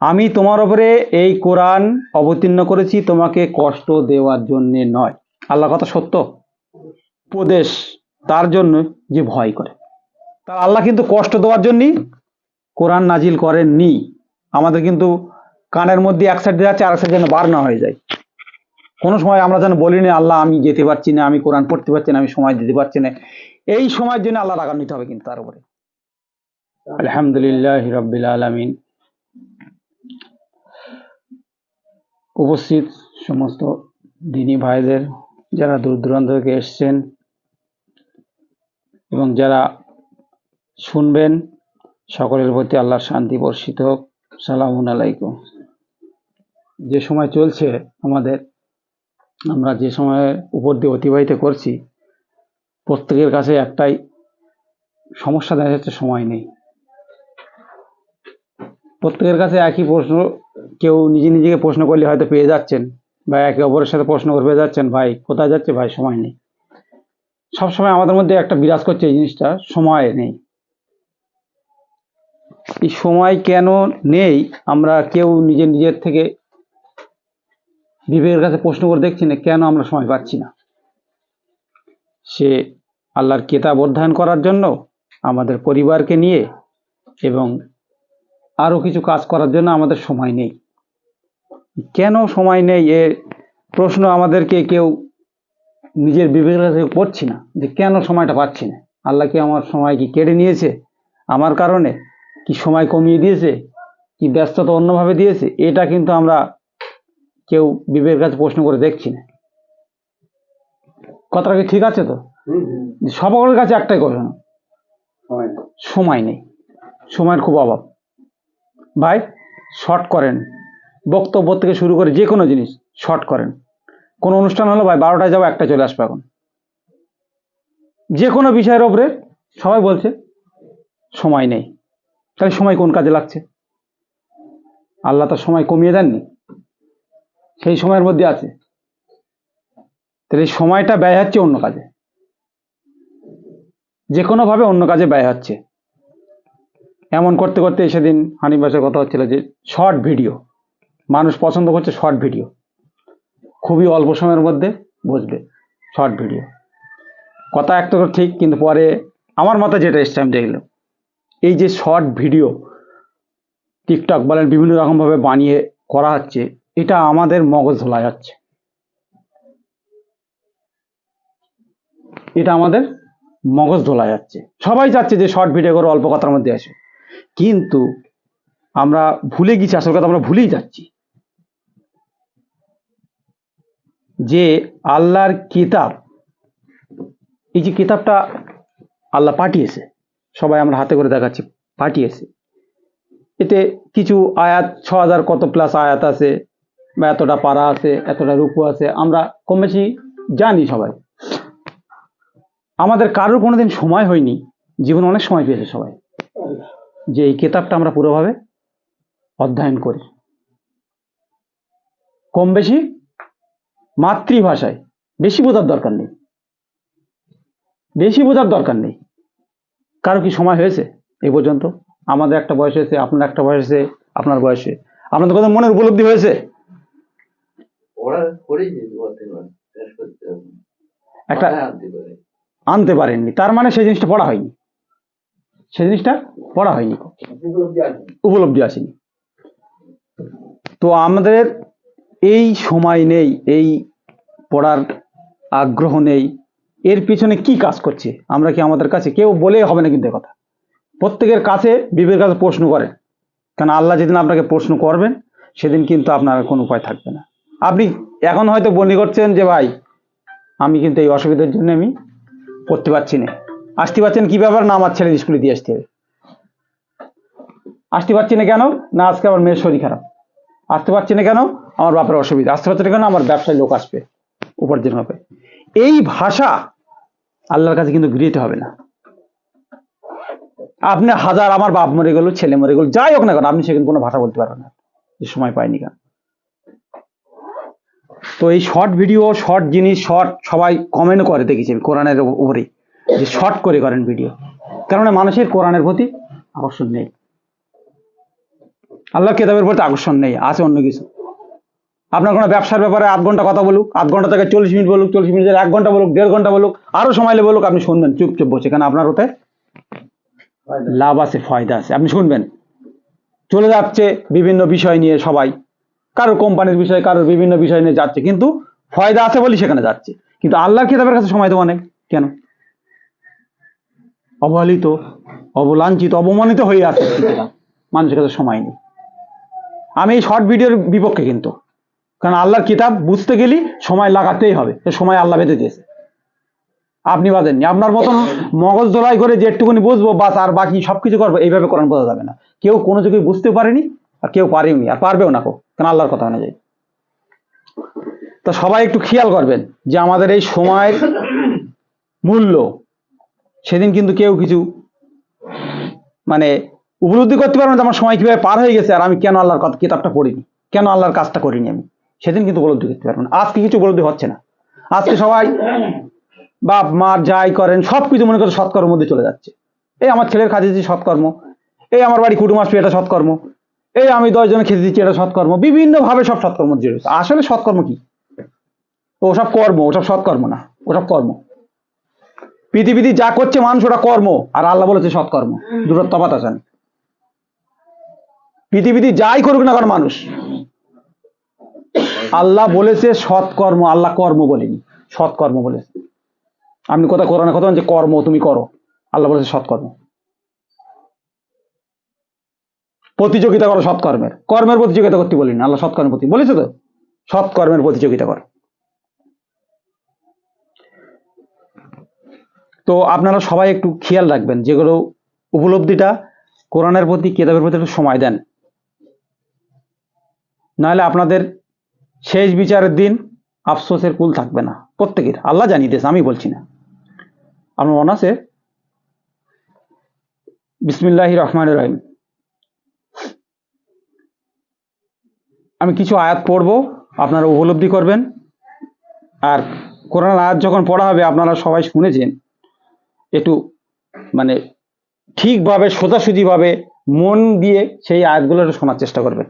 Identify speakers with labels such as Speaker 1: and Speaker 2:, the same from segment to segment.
Speaker 1: আমি তোমার উপরে এই কোরআন অবতীর্ণ করেছি, তোমাকে কষ্ট দেওয়ার জন্যে নয়। আল্লাহ কথা সত্য? উপদেশ তার জন্য যে ভয় করে। তার আল্লাহ কিন্তু কষ্ট দেওয়ার জন্যই কোরআন নাজিল করেননি। আমাদের কিন্তু কানের মধ্যে এক সাইড যাচ্ছে আর এক সাইড যেন বার না হয়ে যায়। কোনো সময় আমরা যেন বলিনি আল্লাহ, আমি যেতে পারছি না, আমি কোরআন পড়তে পারছি না, আমি সময় দিতে পারছি না। এই সময়ের জন্য আল্লাহ রাগান নিতে হবে কিন্তু তার উপরে। আলহামদুলিল্লাহ রব্বিল আলমিন। উপস্থিত সমস্ত দিনী ভাইদের, যারা দূর দূরান্ত থেকে এসছেন এবং যারা শুনবেন, সকলের প্রতি আল্লাহর শান্তি বর্ষিত হোক। সালামুন আলাইকুম। যে সময় চলছে আমাদের, আমরা যে সময়ের উপর দিয়ে অতিবাহিত করছি, প্রত্যেকের কাছে একটাই সমস্যা দেখা যাচ্ছে, সময় নেই। প্রত্যেকের কাছে একই প্রশ্ন, কেউ নিজে নিজেকে প্রশ্ন করলে হয়তো পেয়ে যাচ্ছেন বা একে অপরের সাথে প্রশ্ন করে পেয়ে যাচ্ছেন, ভাই, কোথায় যাচ্ছে? ভাই, সময় নেই। সবসময় আমাদের মধ্যে একটা বিরাজ করছে এই জিনিসটা, সময় নেই। এই সময় কেন নেই? আমরা কেউ নিজের নিজের থেকে বিবেকের কাছে প্রশ্ন করে দেখছি না, কেন আমরা সময় পাচ্ছি না? সে আল্লাহর কেতাব অধ্যয়ন করার জন্য আমাদের পরিবারকে নিয়ে এবং আরও কিছু কাজ করার জন্য আমাদের সময় নেই। কেন সময় নেই? এ প্রশ্ন আমাদেরকে কেউ নিজের বিবেকের কাছে করছি না যে কেন সময়টা পাচ্ছি না। আল্লাহ কি আমার সময় কি কেড়ে নিয়েছে? আমার কারণে? কি সময় কমিয়ে দিয়েছে? কি ব্যস্ততা অন্যভাবে দিয়েছে? এটা কিন্তু আমরা কেউ বিবেকের কাছে প্রশ্ন করে দেখছি না। কথাটা কি ঠিক আছে তো? সকলের কাছে একটাই প্রশ্ন সময় নেই। সময়ের খুব অভাব। ভাই শর্ট করেন। বক্তব্য থেকে শুরু করে যে কোনো জিনিস শর্ট করেন। কোনো অনুষ্ঠান হলো ভাই বারোটায় যাব একটা চলে আসবে এখন। যে কোনো বিষয়ের ওপরে সবাই বলছে, সময় নেই। তাহলে সময় কোন কাজে লাগছে? আল্লাহ তো সময় কমিয়ে দেননি। সেই সময়ের মধ্যে আছে। তাহলে সময়টা ব্যয় হচ্ছে অন্য কাজে। যে কোনোভাবে অন্য কাজে ব্যয় হচ্ছে। এমন করতে করতে সেদিন হানিবাসের কথা হচ্ছিল যে শর্ট ভিডিও মানুষ পছন্দ করছে শর্ট ভিডিও খুবই অল্প সময়ের মধ্যে বুঝবে শর্ট ভিডিও কথা একটা তো ঠিক, কিন্তু পরে আমার মাথায় যেটা এসছে, আমি দেখলাম। এই যে শর্ট ভিডিও টিকটক বলেন, বিভিন্ন রকমভাবে বানিয়ে করা হচ্ছে, এটা আমাদের মগজ ধোলা যাচ্ছে এটা আমাদের মগজ ধোলা যাচ্ছে সবাই চাচ্ছে যে শর্ট ভিডিও করে অল্প কথার মধ্যে আসে কিন্তু আমরা ভুলে গেছি, আসল কথা আমরা ভুলেই যাচ্ছি। যে আল্লাহর কিতাব, এই যে কিতাবটা আল্লাহ পাঠিয়েছে, সবাই আমরা হাতে করে দেখাচ্ছি, পাঠিয়েছে। এতে কিছু আয়াত ছ হাজার কত প্লাস আয়াত আছে, বা এতটা পারা আছে, এতটা রুকু আছে, আমরা কম বেশি জানি সবাই। আমাদের কারোর কোনোদিন সময় হয়নি, জীবনে অনেক সময় পেয়েছে সবাই। যে এই কেতাবটা আমরা পুরোভাবে অধ্যয়ন করি। কম বেশি মাতৃভাষায়। বেশি বোঝার দরকার নেই। বেশি বোঝার দরকার নেই। কারও কি সময় হয়েছে এই পর্যন্ত? আমাদের একটা বয়স হয়েছে আপনার একটা বয়স হয়েছে আপনার বয়সে আপনাদের কথা মনের উপলব্ধি হয়েছে? একটা
Speaker 2: আনতে
Speaker 1: পারেননি। তার মানে সেই জিনিসটা পড়া হয়নি। সেই জিনিসটা পড়া হয়নি।
Speaker 2: উপলব্ধি
Speaker 1: আসেনি। তো আমাদের এই সময় নেই, এই পড়ার আগ্রহ নেই। এর পিছনে কি কাজ করছে? আমরা কি আমাদের কাছে কেউ বলে হবে না কিন্তু কথা? প্রত্যেকের কাছে বিবেকের কাছে প্রশ্ন করেন। কারণ আল্লাহ যেদিন আপনাকে প্রশ্ন করবেন, সেদিন কিন্তু আপনার কোনো উপায় থাকবে না। আপনি এখন হয়তো বন্দি করছেন যে, ভাই, আমি কিন্তু এই অসুবিধার জন্য আমি করতে পারছি না। আসতে পারছেন কি ব্যাপার? না, আমার ছেলে স্কুলে দিয়ে আসতে হবে। আসতে পারছি না কেন? না, আজকে আমার মেয়ের শরীর খারাপ। আসতে পারছি না কেন? আমার বাপের অসুবিধা। আসতে পারছি না কেন? আমার ব্যবসায় লোক আসবে। উপার্জন হবে। এই ভাষা আল্লাহর কাছে কিন্তু গৃহীত হবে না। আপনি হাজার আমার বাপ মরে গেল, ছেলে মরে গেল, যাই হোক না কেন, আপনি সেখানে কোনো ভাষা বলতে পারবেন না। যে সময় পাইনি কেন? তো এই শর্ট ভিডিও শর্ট জিনিস শর্ট সবাই কমেন্ট করে দেখেছি আমি কোরআনের উপরেই। যে শর্ট করে করেন ভিডিও কারণ মানুষের কোরআনের প্রতি আকর্ষণ নেই। আল্লাহর কেতাবের প্রতি আকর্ষণ নেই, আছে অন্য কিছু। আপনার কোনো ব্যবসার ব্যাপারে আধ ঘণ্টা কথা বলুক, আধ ঘণ্টা থেকে চল্লিশ মিনিট বলুক, চল্লিশ মিনিট এক ঘণ্টা বলুক, দেড় ঘণ্টা বলুক, আরও সময় বলুক, আপনি শুনবেন চুপ চুপ বসে। কেন আপনার ওতে লাভ আছে, ফয়দা আছে। আপনি শুনবেন। চলে যাচ্ছে বিভিন্ন বিষয় নিয়ে সবাই। কারোর কোম্পানির বিষয়, কারোর বিভিন্ন বিষয় নিয়ে যাচ্ছে। কিন্তু ফয়দা আছে বলি সেখানে যাচ্ছে। কিন্তু আল্লাহর কিতাবের কাছে সময় দেওয়া নেই কেন? অবহেলিত, অবলাঞ্ছিত, অবমানিত হয়ে আছে মানুষের কাছে সময় নেই। আমি এই শর্ট ভিডিওর বিপক্ষে কিন্তু। কারণ আল্লাহর কিতাব বুঝতে গেলে সময় লাগাতেই হবে। সময় আল্লাহ বেঁধে দিয়েছে। আপনি বাদেননি। আপনার মতন মগজ দোলাই করে যে যেটুকুনি বুঝব, বাস আর বাকি সব কিছু করব, এইভাবে কোরআন বোঝা যাবে না। কেউ কোনো যুগে বুঝতে পারেনি আর কেউ পারেনি আর পারবেও না কো কেন আল্লাহর কথা অনুযায়ী। তো সবাই একটু খেয়াল করবেন যে আমাদের এই সময়ের মূল্য সেদিন কিন্তু কেউ কিছু মানে উপলব্ধি করতে পারবেন যে আমার সময় কীভাবে পার হয়ে গেছে আর আমি কেন আল্লাহর কথা কিতাবটা পড়িনি, কেন আল্লাহর কাজটা করিনি আমি। সেদিন কিন্তু উপলব্ধি করতে পারবেন আজকে কিছু উপলব্ধি হচ্ছে না। আজকে সবাই বাপ মা যাই করেন সব কিছু মনে করে সৎকর্মের মধ্যে চলে যাচ্ছে। এই আমার ছেলের কাজে দিচ্ছি সৎকর্ম, এই আমার বাড়ি কুটুম আসবে এটা সৎকর্ম, এই আমি দশ জনে খেতে দিচ্ছি এটা সৎকর্ম, বিভিন্নভাবে সব সৎকর্ম জড়িত আসলে সৎকর্ম কি? ওসব কর্ম ওসব সৎকর্ম না ওসব কর্ম। পৃথিবীতে যা করছে মানুষ, ওটা কর্ম। আর আল্লাহ বলেছে, সৎকর্ম। দুটো তফাত আছেন পৃথিবীতে যাই করুক না কারণ মানুষ, আল্লাহ বলেছে সৎকর্ম, আল্লাহ কর্ম বলেনি। সৎকর্ম বলেছে। আপনি কথা কোরআনে কথা যে কর্ম তুমি করো। আল্লাহ বলেছে সৎকর্ম। প্রতিযোগিতা করো সৎকর্মের। কর্মের প্রতিযোগিতা করতে বলিনি, আল্লাহ সৎকর্মের প্রতি বলেছে তো? সৎকর্মের প্রতিযোগিতা করো। তো আপনারা সবাই একটু খেয়াল রাখবেন যেগুলো উপলব্ধিটা কোরআনের প্রতি, কেতাবের প্রতি একটু সময় দেন। নাহলে আপনাদের শেষ বিচারের দিন আফসোসের কুল থাকবে না। প্রত্যেকের, আল্লাহ জানিয়ে দিয়েছে আমি বলছি না। আপনার মনে আছে, বিসমিল্লাহ রহমান রহিম। আমি কিছু আয়াত পড়ব, আপনারা উপলব্ধি করবেন। আর কোরআন আয়াত যখন পড়া হবে, আপনারা সবাই শুনেছেন। একটু মানে ঠিকভাবে, সোজাসুজিভাবে মন দিয়ে সেই আয়াতগুলো শোনার চেষ্টা করবেন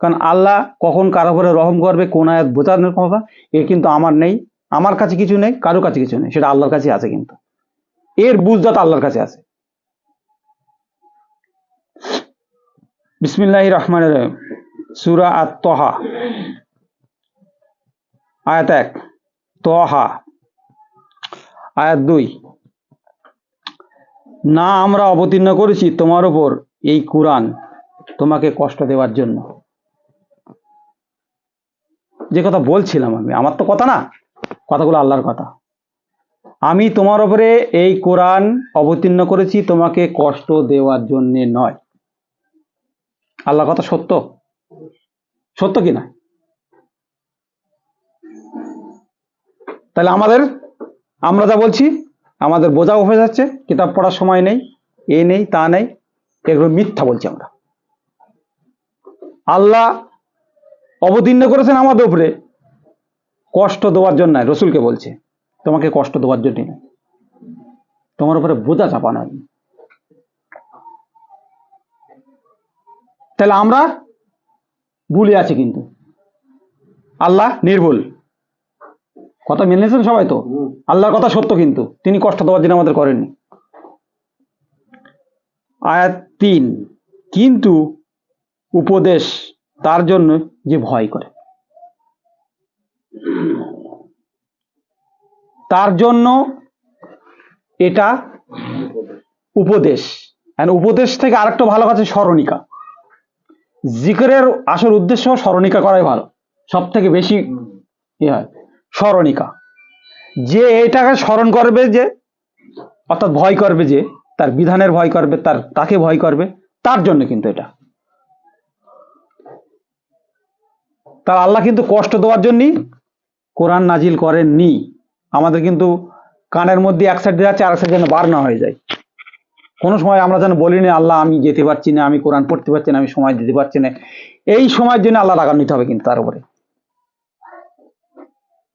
Speaker 1: কারণ আল্লাহ কখন কারও করে রহম করবে, কোন আয়াত বোঝানোর ক্ষমতা, এ কিন্তু আমার নেই, আমার কাছে কিছু নেই, কারও কাছে কিছু নেই, সেটা আল্লাহর কাছে আছে কিন্তু। এর বুঝদাত আল্লাহর কাছে আছে। বিসমিল্লাহ রহমান সুরা আর তহা আয়াত এক। তহা। আয়াত দুই। না, আমরা অবতীর্ণ করেছি তোমার ওপর এই কোরআন তোমাকে কষ্ট দেওয়ার জন্য। যে কথা বলছিলাম আমি, আমার তো কথা না, কথাগুলো আল্লাহর কথা। আমি তোমার ওপরে এই কোরআন অবতীর্ণ করেছি তোমাকে কষ্ট দেওয়ার জন্যে নয়। আল্লাহর কথা সত্য? সত্য কি না? তাহলে আমাদের, আমরা যা বলছি আমাদের বোঝা হয়ে যাচ্ছে কিতাব পড়ার সময় নেই, এ নেই, তা নেই, এগুলো মিথ্যা বলছি আমরা। আল্লাহ অবতীর্ণ করেছেন আমাদের উপরে। কষ্ট দেওয়ার জন্য নয়, রসুলকে বলছে, তোমাকে কষ্ট দেওয়ার জন্য নয়। তোমার উপরে বোঝা চাপানো তাহলে আমরা ভুলে আছি কিন্তু। আল্লাহ নির্ভুল। কথা মেনেছেন সবাই তো? আল্লাহর কথা সত্য কিন্তু। তিনি কষ্ট দেওয়ার জন্য আমাদের করেননি। আয়াত তিন কিন্তু উপদেশ তার জন্য যে ভয় করে। তার জন্য এটা উপদেশ। উপদেশ থেকে আরেকটা ভালো কাছে স্মরণিকা। জিকরের আসল উদ্দেশ্য স্মরণিকা করাই ভালো। সব থেকে বেশি ইয়ে হয়। স্মরণিকা। যে এটাকে স্মরণ করবে যে, অর্থাৎ ভয় করবে যে, তার বিধানের ভয় করবে, তার তাকে ভয় করবে, তার জন্য কিন্তু এটা। তার আল্লাহ কিন্তু কষ্ট দেওয়ার জন্যই কোরআন নাজিল করেননি। আমাদের কিন্তু কানের মধ্যে এক সাইড যাচ্ছে আর সাইড যেন বার না হয়ে যায়। কোনো সময় আমরা যেন বলিনি আল্লাহ, আমি যেতে পারছি না, আমি কোরআন পড়তে পারছি না, আমি সময় দিতে পারছি না। এই সময়ের জন্য আল্লাহ রাগান নিতে হবে কিন্তু তার উপরে।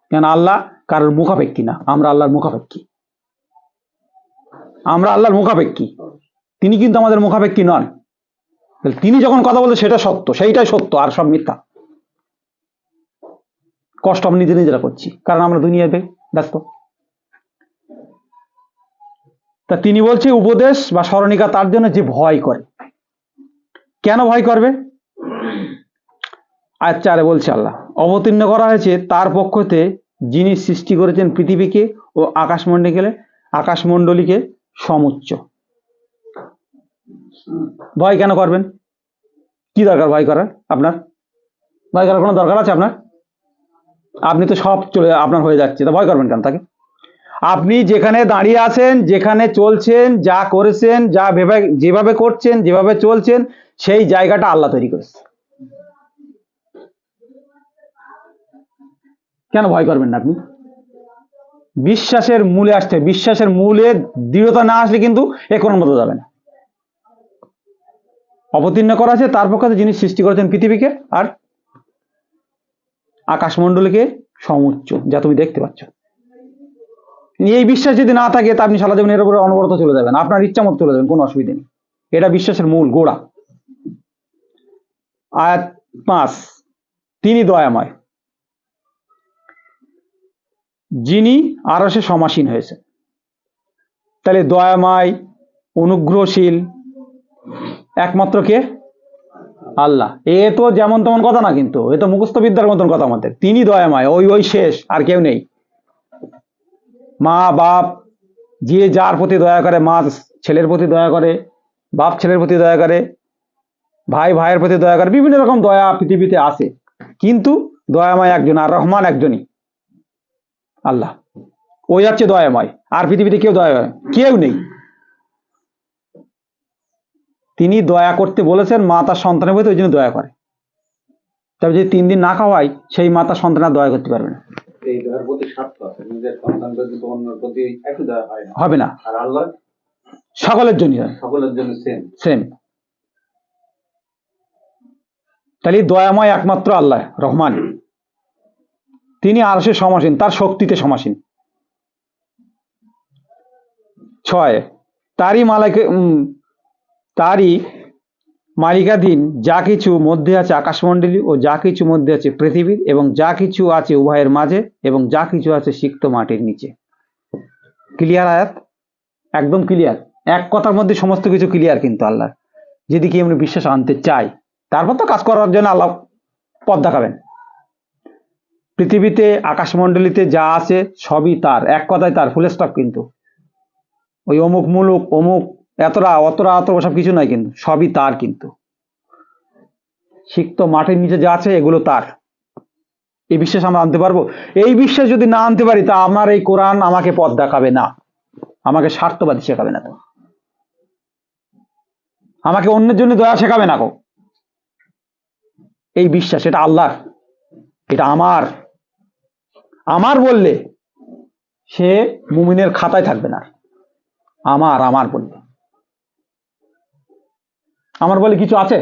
Speaker 1: কেন আল্লাহ কারোর মুখাপেক্ষী না? আমরা আল্লাহর মুখাপেক্ষী। আমরা আল্লাহর মুখাপেক্ষী। তিনি কিন্তু আমাদের মুখাপেক্ষী নন। তিনি যখন কথা বলতে সেটা সত্য। সেইটাই সত্য, আর সব মিথ্যা। কষ্ট আমরা নিজে নিজেরা করছি, কারণ আমরা দুনিয়াতে ব্যস্ত। তা তিনি বলছে, উপদেশ বা স্মরণিকা তার জন্য যে ভয় করে। কেন ভয় করবে? আয়াত চারে বলছে আল্লাহ অবতীর্ণ করা হয়েছে তার পক্ষতে যিনি সৃষ্টি করেছেন পৃথিবীকে ও আকাশমণ্ডলীকে আকাশমণ্ডলীকে সমুচ্চ। ভয় কেন করবেন? কি দরকার ভয় করার আপনার? ভয় করার কোনো দরকার আছে আপনার? আপনি তো সব চলে, আপনার হয়ে যাচ্ছে, তা ভয় করবেন কেন তাকে? আপনি যেখানে দাঁড়িয়ে আছেন, যেখানে চলছেন, যা করেছেন, যা ভেবে, যেভাবে করছেন, যেভাবে চলছেন, সেই জায়গাটা আল্লাহ তৈরি করেছে। কেন ভয় করবেন না আপনি? বিশ্বাসের মূলে আসতে, বিশ্বাসের মূলে দৃঢ়তা না আসলে কিন্তু এ কোনো মতো যাবে না। অবতীর্ণ করা আছে, তার পক্ষে যিনি সৃষ্টি করেছেন পৃথিবীকে আর আকাশমণ্ডলীকে সমুচ্চ, যা তুমি দেখতে পাচ্ছ। এই বিশ্বাস যদি না থাকে, তা আপনি সারা জীবন এর উপরে অনবরত চলে যাবেন। আপনার ইচ্ছা মতো চলে যাবেন, কোনো অসুবিধা নেই। এটা বিশ্বাসের মূল গোড়া। আয়াত পাঁচ, তিনি দয়াময়। যিনি আরসে সমাসীন হয়েছে। তাহলে দয়াময়, অনুগ্রহশীল, একমাত্র কে? আল্লাহ। এ তো যেমন তেমন কথা না কিন্তু, এ তো মুখস্থ বিদ্যার মতন কথা আমাদের। তিনি দয়াময়, ওই ওই শেষ, আর কেউ নেই। মা, বাপ, যে যার প্রতি দয়া করে, মা ছেলের প্রতি দয়া করে, বাপ ছেলের প্রতি দয়া করে, ভাই, ভাইয়ের প্রতি দয়া করে, বিভিন্ন রকম দয়া পৃথিবীতে আছে। কিন্তু দয়াময় একজন আর রহমান একজনই। আল্লাহ। ওই হচ্ছে দয়াময়। আর পৃথিবীতে কেউ দয়া করে কেউ নেই। তিনি দয়া করতে বলেছেন মা তার সন্তানের প্রতি ওই জন্য দয়া করে। তবে যদি তিন দিন না খাওয়াই সেই মা তার সন্তানের দয়া করতে পারবে না।
Speaker 3: সন্তান হয়
Speaker 1: হবে না। সকলের জন্য
Speaker 3: সকলের জন্য সেম
Speaker 1: তাহলে দয়াময় একমাত্র আল্লাহ রহমান। তিনি আরশে সমাসীন, তার শক্তিতে সমাসীন। ছয়, তারই মালাকে তারই মালিকাধীন যা কিছু মধ্যে আছে আকাশমণ্ডলী ও যা কিছু মধ্যে আছে পৃথিবীর এবং যা কিছু আছে উভয়ের মাঝে এবং যা কিছু আছে সিক্ত মাটির নিচে। ক্লিয়ার আয়াত? একদম ক্লিয়ার এক কথার মধ্যে সমস্ত কিছু ক্লিয়ার কিন্তু আল্লাহ যেদিকে আমরা বিশ্বাস আনতে চাই তারপর তো কাজ করার জন্য আল্লাহ পথ দেখাবেন। পৃথিবীতে, আকাশমণ্ডলীতে যা আছে সবই তার। এক কথায় তার ফুল স্টপ কিন্তু। ওই অমুক মুলুক, অমুক, এতটা, অতটা অত সব কিছু নয় কিন্তু, সবই তার কিন্তু। সিক্ত মাটির নিচে যা আছে, এগুলো তার। এই বিশ্বাস আমরা আনতে পারব? এই বিশ্বাস যদি না আনতে পারি, তা আমার এই কোরআন আমাকে পথ দেখাবে না। আমাকে স্বার্থবাদী শেখাবে না তো। আমাকে অন্যের জন্য দয়া শেখাবে না গো। এই বিশ্বাস, এটা আল্লাহর। এটা আমার। আমার বললে সে মুমিনের খাতায় থাকবে না। আমার আমার বললে। আমার বলে কিছু আছে?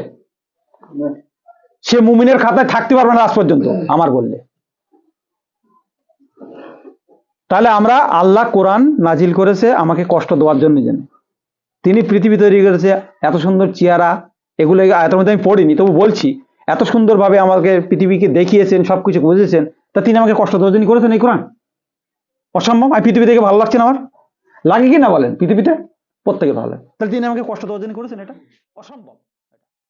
Speaker 1: সে মুমিনের খাতায় থাকতে পারবে না আজ পর্যন্ত, আমার বললে। তাহলে আমরা আল্লাহ কোরআন নাজিল করেছে আমাকে কষ্ট দেওয়ার জন্য যেন। তিনি পৃথিবী তৈরি করেছে, এত সুন্দর চেহারা, এগুলো এত মধ্যে আমি পড়িনি, তবু বলছি, এত সুন্দরভাবে আমাকে পৃথিবীকে দেখিয়েছেন, সবকিছু বুঝেছেন তা তিনি আমাকে কষ্ট দেওয়ার জন্য করেছেন এই কোরআন? অসম্ভব। আমি পৃথিবী থেকে ভালো লাগছে না আমার? লাগে কি না বলেন? পৃথিবীতে প্রত্যেকে ভালো তাহলে তিনি আমাকে কষ্ট দেওয়ার জন্য করেছেন এটা? অসম্ভব।